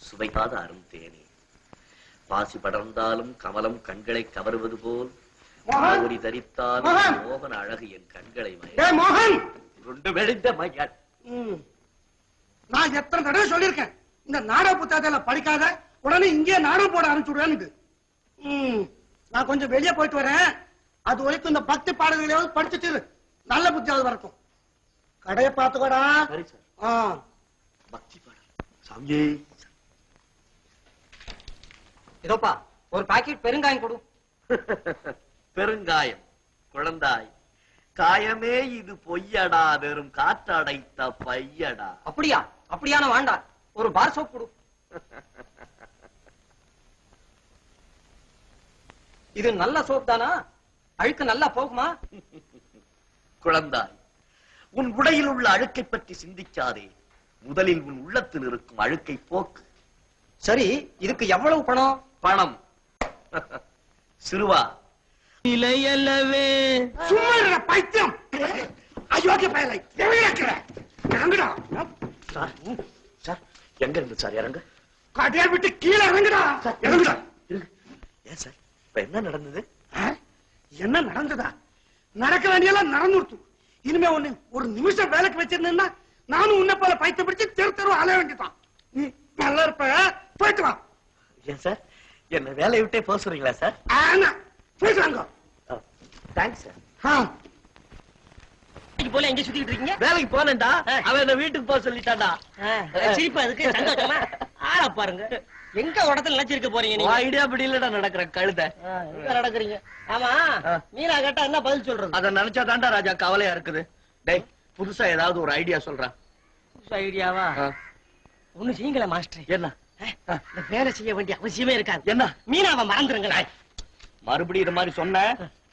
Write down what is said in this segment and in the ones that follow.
சுவைக்காத அருந்தேனே பாசி படர்ந்தாலும் கமலம் கண்களை கவருவது போல்! ஒளி தரித்தாலும் மோகன்! அழகு என் கண்களை மோகன்! வெடிந்த ம். நான் எத்தனை தடவை சொல்லியிருக்கேன்? இந்த நாடக புத்தகத்துல படிக்காத உடனே இங்கே நாடகம் போட ஆரம்பிச்சுடுவேன்னு நான் கொஞ்சம் வெளியே போயிட்டு வரேன். அது வரைக்கும் இந்த பக்தி பாடல்களையாவது படிச்சுட்டு. நல்ல புத்தியாவது வரட்டும். கடையை பார்த்துக்கோடா. பக்தி பாடல். சாமியே இதோப்பா ஒரு பாக்கெட் பெருங்காயம் கொடு. பெருங்காயம் குழந்தாய். காயமே இது பொய்யடா வெறும் காற்றடைத்த பையடா. அப்படியா? அப்படியான வேண்டாம் ஒரு பார் சோப் கொடு. இது நல்ல சோப் தானா? அழுக்கு நல்லா போகுமா? குழந்தாய் உன் உடையில் உள்ள அழுக்கை பற்றி சிந்திக்காதே. முதலில் உன் உள்ளத்தில் இருக்கும் அழுக்கை போக்கு. சரி இதுக்கு எவ்வளவு பணம்? பணம். சிறுவா. இலையல்லவே சும்மா பைத்தியம். அயோக்கிய பயலை. இறங்குடா. சார் சார் எங்க இருந்து சார் இறங்க? கடையை விட்டு கீழே இறங்குடா. இறங்குடா. ஏன் சார் இப்ப என்ன நடந்தது? என்ன நடந்ததா? நடக்க வேண்டியெல்லாம் நடந்துருத்து. இனிமே ஒண்ணு ஒரு நிமிஷம் வேலைக்கு வச்சிருந்தேன்னா நானும் உன்னை போல பைத்த பிடிச்சு தெரு தெரு அலைய வேண்டியதான் நீ நல்லா இருப்ப. போயிட்டு வா. ஏன் சார்? என்ன வேலையை விட்டே போக சொல்றீங்களா சார் ஆனா போயிட்டு வாங்க தேங்க்ஸ் சார் ஆ. இன்னைக்கு போல எங்க சுத்திட்டு இருக்கீங்க? வேலைக்கு போனேன்டா. அவன் என்ன வீட்டுக்கு போக சொல்லிட்டான்டா. சிரிப்பா இருக்கு சந்தோஷமா? ஆளா பாருங்க. எங்க உடத்துல நினைச்சிருக்க போறீங்க நீங்க? ஐடியா படியிலடா நடக்கிற கழுத. எங்க நடக்குறீங்க? ஆமா. மீனா கேட்டா என்ன பதில் சொல்றது? அத நினைச்சா தாண்டா ராஜா கவலையா இருக்குது. டேய் புதுசா ஏதாவது ஒரு ஐடியா சொல்றான் புதுசு ஐடியாவா ஒண்ணு செய்யுங்களே மாஸ்டர். என்ன? வேலை செய்ய வேண்டிய அவசியமே இருக்காது. என்ன? மீனாவை மறந்துருங்களேன். மறுபடியும் இது மாதிரி சொன்ன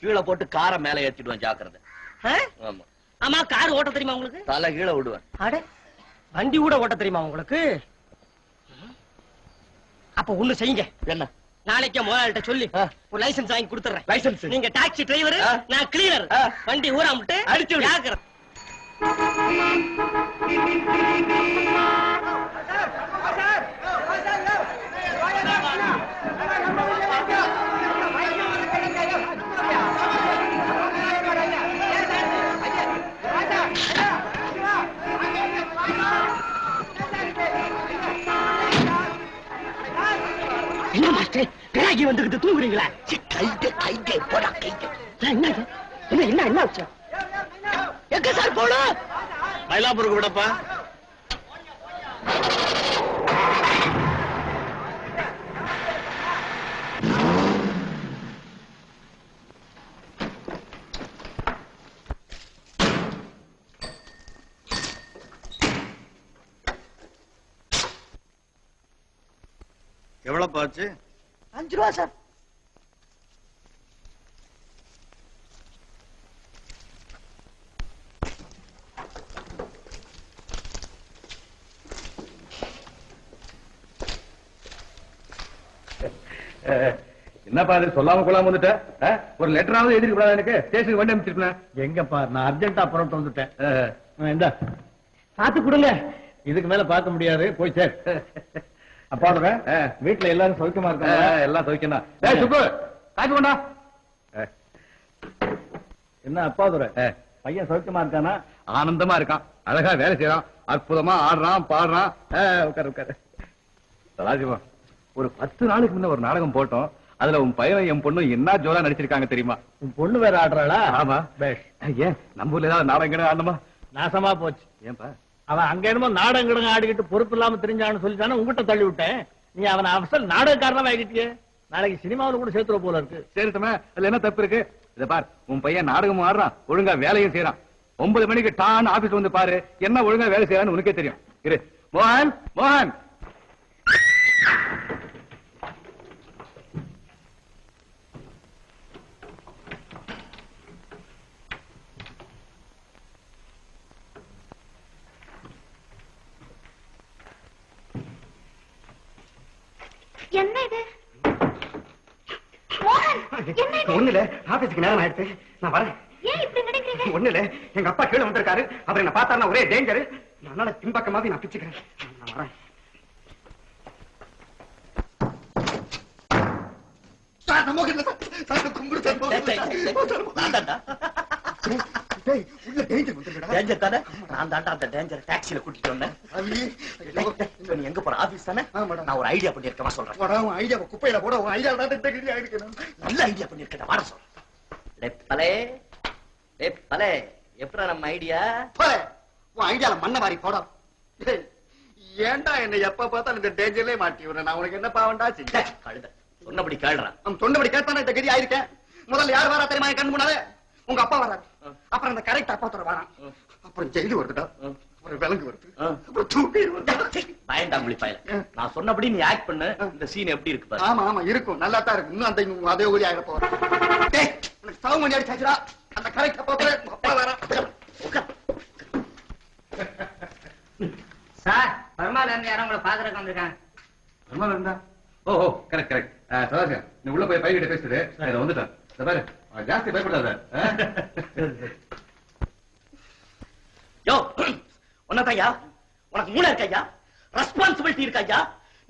கீழே போட்டு காரை மேல ஏத்திடுவேன் ஜாக்கிரதை? ஆமா. ஆமா கார் ஓட்ட தெரியுமா உங்களுக்கு? தலை கீழே விடுவேன். அட வண்டி கூட ஓட்ட தெரியுமா உங்களுக்கு? அப்ப ஒண்ணு செய்யுங்க. என்ன? நாளைக்கே முதலாளிட்ட சொல்லி. ஒரு லைசென்ஸ் வாங்கி கொடுத்துறேன். லைசென்ஸ்? நீங்க டாக்ஸி டிரைவர். நான் கிளீனர். வண்டி ஊரா விட்டு அடிச்சு விடு. வந்துகிட்டு தூங்குறீங்களா? கைட்டு கைட்டு போடா கைட்டு என்ன? என்ன என்ன என்ன ஆச்சு? எங்க சார் போனோம் மயிலாப்பூருக்கு விடப்பா. எவ்வளவு போச்சு அஞ்சு ரூபா சார். என்னப்பா இது சொல்லாம கொள்ளாம வந்துட்ட? ஒரு லெட்டராவது எழுதி கூடாது எனக்கு? ஸ்டேஷனுக்கு வண்டி அனுப்பிச்சிருப்பேன் எங்கப்பா? நான் அர்ஜென்ட்டா புறப்பட்டு வந்துட்டேன். இந்த. பாத்து கொடுங்க. இதுக்கு மேல பார்க்க முடியாது. போய் சேர். அப்பா வீட்டுல எல்லாரும் சௌக்கியமா இருக்காங்க எல்லாம் துவைக்கணும் டேய் சுப்பு கொண்டா. என்ன அப்பாதுரை ஆ. பையன் சௌக்கியமா இருக்கானா? ஆனந்தமா இருக்கான். அழகா வேலை செய்யறான் அற்புதமா ஆடுறான் பாடுறான். உட்காரு உட்காரு. ராஜிவா ஒரு பத்து நாளுக்கு முன்ன ஒரு நாடகம் போட்டோம். அதுல உன் பையன் என் பொண்ணும் என்ன ஜோலா நடிச்சிருக்காங்க தெரியுமா? உன் பொண்ணு வேற ஆடுறாளா? ஆமா. பேஷ். ஏன்? நம்ம ஊர்ல ஏதாவது நாடகம் ஆடணுமா? நாசமா போச்சு. ஏன்பா? அவன் அங்க என்னமோ நாடகம் கிடங்க ஆடிக்கிட்டு பொறுப்பு இல்லாம தெரிஞ்சான்னு சொல்லிட்டானே உங்ககிட்ட தள்ளி விட்டேன். நீ அவனை அவசர நாடகக்காரனா ஆகிட்டியே நாளைக்கு சினிமாவுல கூட சேர்த்துற போல இருக்கு. சரி தம்மா அதுல என்ன தப்பு இருக்கு? இத பார் உன் பையன் நாடகமும் ஆடுறான் ஒழுங்கா வேலையும் செய்யறான் ஒன்பது மணிக்கு டான் ஆபீஸ் வந்து பாரு என்ன ஒழுங்கா வேலை செய்யறான்னு உனக்கே தெரியும். இரு. மோகன் மோகன்! ஒண்ணு இல்ல எங்க அப்பா கீழே வந்திருக்காரு அவர் என்ன பார்த்தாருன்னா ஒரே டேஞ்சர் நான் பிச்சுக்கிறேன் நான் வரேன் கும்பிடு டேய், நான் தான்டா. டேய் உள்ள டேஞ்சர் வந்துடுடா டேஞ்சர் தானே? நான் தான்டா அந்த டேஞ்சர் டாக்ஸில கூட்டிட்டு வந்தேன். நீ எங்க போற? ஆபீஸ் தானே. நான் ஒரு ஐடியா பண்ணிருக்கேன் சொல்றேன். உன் ஐடியா குப்பையில போட உன் ஐடியா நல்ல ஐடியா பண்ணிருக்கேன் வாட சொல்றேன் லெப்பலே லெப்பலே எப்படா நம்ம ஐடியா போல உன் ஐடியால மண்ணை வாரி போடா. ஏன்டா என்ன எப்ப பார்த்தாலும் இந்த டேஞ்சர்லயே மாட்டி விடுற? நான் உனக்கு என்ன பாவண்டா செஞ்சேன்? கழுத. சொன்னபடி கேளுறான் சொன்னபடி கேட்டான இந்த கதி ஆயிருக்கேன். முதல்ல யார் வரா தெரியுமா கண் முன்னாலே? உங்க அப்பா வராரு அப்புறம் அந்த கரெக்ட் அப்பா தர வரான் அப்புறம் ஜெயிலு வருதுடா. அப்புறம் விலங்கு வருது. அப்புறம் தூக்கி வருது. பயண்டாங்குழி பயல. நான் சொன்னபடி நீ ஆக்ட் பண்ணு. இந்த சீன் எப்படி இருக்கு பாரு. ஆமா ஆமா இருக்கும். நல்லா தான் இருக்கு இன்னும் அந்த அதே ஊதி ஆயிட போறேன் டேய் உனக்கு சவு மணி அடிச்சாச்சுடா. அந்த கரெக்ட் அப்பா தர அப்பா வரான். சார் பரமால இருந்து யாரும் உங்களை பாக்குறதுக்கு வந்திருக்காங்க. பிரமாதம் இருந்தா? ஓ ஓ கரெக்ட் கரெக்ட் சதாசிவம் நீ உள்ள போய் பையன்கிட்ட பேசிட்டு இதை வந்துட்டேன். இதை பாரு. ஜாஸ்தி பயப்படாத. யோ உன்னதையா உனக்கு மூளை இருக்கையா? ரெஸ்பான்சிபிலிட்டி இருக்கையா?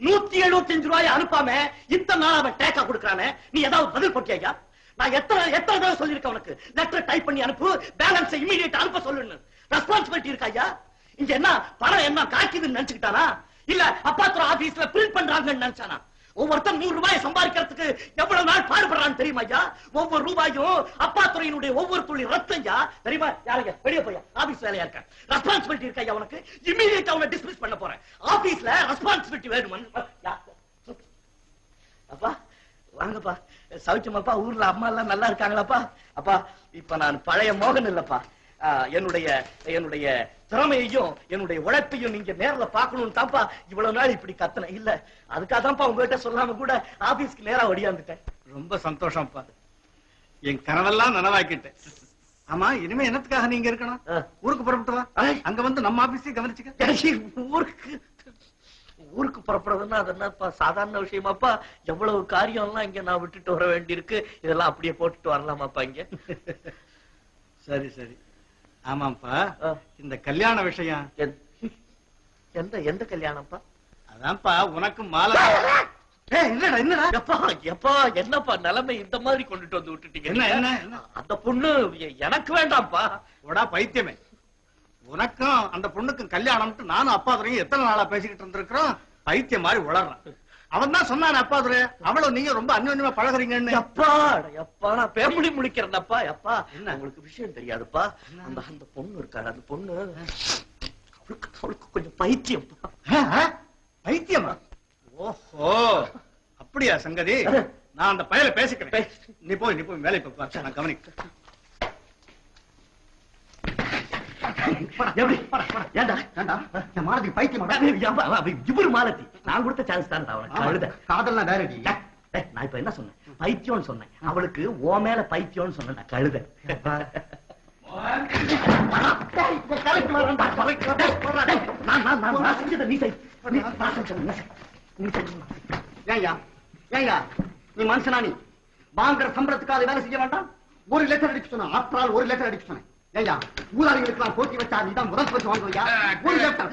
நூத்தி எழுபத்தி அஞ்சு ரூபாய் அனுப்பாம இத்தனை நாள் அவன் டேக்கா கொடுக்கறானே? நீ ஏதாவது பதில் போட்டியா நான் எத்தனை எத்தனை தடவை சொல்லியிருக்கேன் உனக்கு? லெட்டர் டைப் பண்ணி அனுப்பு பேலன்ஸ் இமீடியட் அனுப்ப சொல்லுன்னு. ரெஸ்பான்சிபிலிட்டி இருக்கையா? இங்க என்ன பணம் என்ன காக்கிதுன்னு நினைச்சுக்கிட்டானா? இல்ல அப்பாத்துற ஆபீஸ்ல பிரிண்ட் பண்றாங்கன்னு நினைச்சானா? ஒவ்வொருத்தன் நூறு ரூபாய் சம்பாதிக்கிறதுக்கு எவ்வளவு நாள் பாடுபடுறான்னு தெரியுமா ஐயா? ஒவ்வொரு ரூபாயும் அப்பா துறையினுடைய ஒவ்வொரு துளி ரத்தம் ஐயா. தெரியுமா? யாருங்க? வெளியே போய் ஆபீஸ் வேலையா இருக்க. ரெஸ்பான்சிபிலிட்டி இருக்கா ஐயா உனக்கு? இமீடியட் அவனை டிஸ்மிஸ் பண்ண போறேன். ஆபீஸ்ல ரெஸ்பான்சிபிலிட்டி வேணும் அப்பா வாங்கப்பா. சௌக்கியமாப்பா ஊர்ல அம்மா எல்லாம் நல்லா இருக்காங்களாப்பா. அப்பா இப்ப நான் பழைய மோகன் இல்லப்பா. என்னுடைய என்னுடைய திறமையையும் என்னுடைய உழைப்பையும் நீங்க நேர்ல பாக்கணும்னு தான்ப்பா இவ்வளவு நாள் இப்படி கத்தன இல்ல அதுக்காக தான்ப்பா உங்ககிட்ட சொல்லாம கூட ஆபீஸ்க்கு நேரா ஒடியாந்துட்டேன் ரொம்ப சந்தோஷம்ப்பா. என் கனவெல்லாம் நனவாக்கிட்டேன் ஆமா இனிமே என்னத்துக்காக நீங்க இருக்கணும். ஊருக்கு புறப்பட்டு வா. அங்க வந்து நம்ம ஆபீஸையும் கவனிச்சுக்க. ஊருக்கு. ஊருக்கு புறப்படுறதுன்னா அது என்னப்பா சாதாரண விஷயமாப்பா? எவ்வளவு காரியம் எல்லாம் இங்க நான் விட்டுட்டு வர வேண்டியிருக்கு. இதெல்லாம் அப்படியே போட்டுட்டு வரலாமாப்பா இங்க? சரி சரி. ஆமாப்பா. இந்த கல்யாண விஷயம். எந்த- எந்த எந்த கல்யாணம்ப்பா? அதான்ப்பா உனக்கு மாலை. இல்லடா என்னடா எப்பா எப்பா என்னப்பா நிலைமை இந்த மாதிரி கொண்டுட்டு வந்து விட்டுட்டீங்க என்ன? என்ன? அந்த பொண்ணு எனக்கு வேண்டாம்ப்பா. உடா பைத்தியமே. உனக்கும் அந்த பொண்ணுக்கும் கல்யாணம்ட்டு நானும் அப்பா துறையும் எத்தனை நாளா பேசிக்கிட்டு இருந்திருக்கிறோம்? பைத்தியம் மாதிரி உளறான். அவன் தான் சொன்னான் அப்பா துறை அவளும் நீங்க ரொம்ப அந்யோன்யமா பழகுறீங்கன்னு. எப்பா எப்பா நான் பேமுடி முடிக்கிறேன்ப்பா எப்பா. என்ன? உங்களுக்கு விஷயம் தெரியாதுப்பா. அந்த அந்த பொண்ணு இருக்காரு அந்த பொண்ணு. அவளுக்கு அவளுக்கு கொஞ்சம் ஆ? பைத்தியமா? ஓஹோ. அப்படியா சங்கதி? நான் அந்த பயல பேசிக்கிறேன். நீ போய் நீ போய் வேலை பாப்பா நான் இப்ப என்ன சொன்னேன்? பைத்தியம்னு சொன்னேன். அவளுக்கு ஓ மேல பைத்தியம்னு சொன்னேன். கழுத. நான் நான் நான் நான் செஞ்சதை நீ செய். நீ நான் செஞ்சதை நீ செய் நீ? நான் மனுஷனா வாங்குற சம்பளத்துக்காக வேலை செய்ய வேண்டாம்? ஒரு லெட்டர் அடிக்க சொன்ன ஆற்றால் ஒரு லெட்டர் அடிக்க சொன்னேன் ஏய்யா ஊராளிகளுக்கு போட்டி வச்சா நீ தான் முதல் ஒரு லெட்டர்.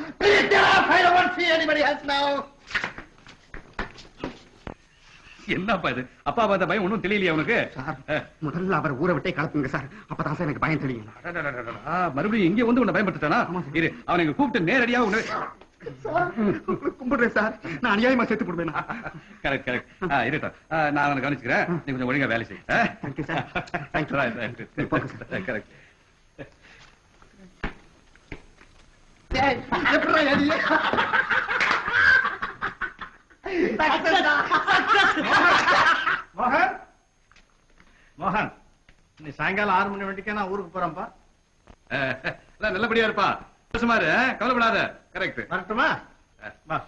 என்னப்பா இது? அப்பா பார்த்த பயம் ஒண்ணும் தெரியலையே உனக்கு சார் முதல்ல அவர் ஊரை விட்டே கலப்புங்க சார். அப்பதான் சார் எனக்கு பயம் தெரியும் மறுபடியும் இங்க வந்து உன்னை பயன்படுத்தானா இரு அவனை கூப்பிட்டு நேரடியா உன்னை கும்பிடுறேன் சார். நான் அநியாயமா சேர்த்து கொடுப்பேன் கரெக்ட் கரெக்ட் இருக்கட்டும் ஆ, நான் அவனை கவனிச்சுக்கிறேன். நீ கொஞ்சம் ஒழுங்கா வேலை செய். கரெக்ட் எப்படி ஏடி? மோகன்? மோகன் நீ சாயங்காலம் ஆறு மணி வண்டிக்கே நான் ஊருக்கு போறேன்ப்பா. நல்லபடியா இருப்பா. சுமாரு கவலைப்படாத. கரெக்ட் வரட்டுமா? வா.